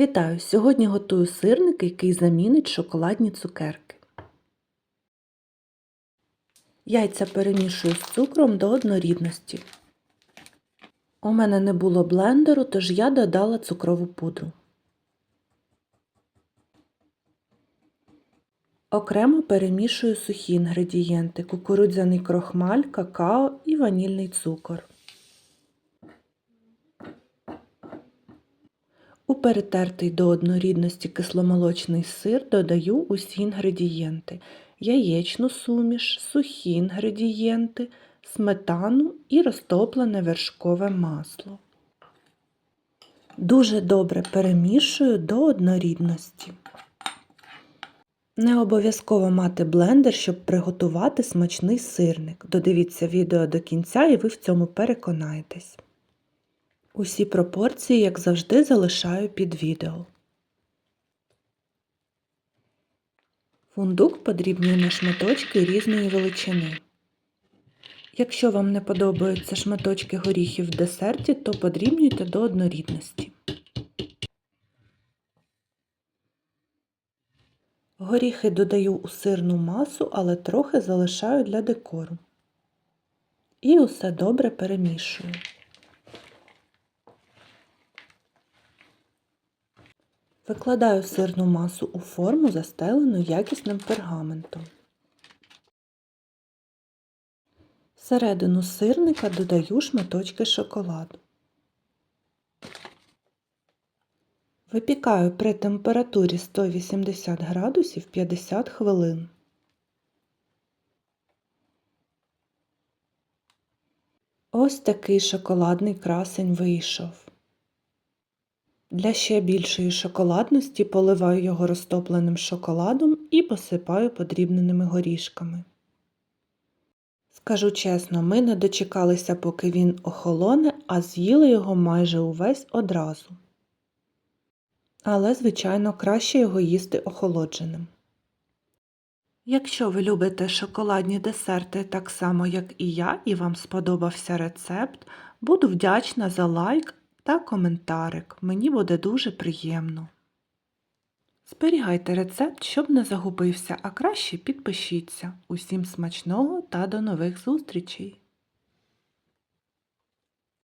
Вітаю! Сьогодні готую сирник, який замінить шоколадні цукерки. Яйця перемішую з цукром до однорідності. У мене не було блендеру, тож я додала цукрову пудру. Окремо перемішую сухі інгредієнти кукурудзяний крохмаль, какао і ванільний цукор. У перетертий до однорідності кисломолочний сир додаю усі інгредієнти яєчну суміш, сухі інгредієнти, сметану і розтоплене вершкове масло. Дуже добре перемішую до однорідності. Не обов'язково мати блендер, щоб приготувати смачний сирник. Додивіться відео до кінця і ви в цьому переконаєтесь. Усі пропорції, як завжди, залишаю під відео. Фундук подрібнюю на шматочки різної величини. Якщо вам не подобаються шматочки горіхів в десерті, то подрібнюйте до однорідності. Горіхи додаю у сирну масу, але трохи залишаю для декору. І усе добре перемішую. Викладаю сирну масу у форму, застелену якісним пергаментом. Всередину сирника додаю шматочки шоколаду. Випікаю при температурі 180 градусів 50 хвилин. Ось такий шоколадний красень вийшов. Для ще більшої шоколадності поливаю його розтопленим шоколадом і посипаю подрібненими горішками. Скажу чесно, ми не дочекалися, поки він охолоне, а з'їли його майже увесь одразу. Але, звичайно, краще його їсти охолодженим. Якщо ви любите шоколадні десерти так само, як і я, і вам сподобався рецепт, буду вдячна за лайк та коментарик. Мені буде дуже приємно. Зберігайте рецепт, щоб не загубився, а краще підпишіться. Усім смачного та до нових зустрічей!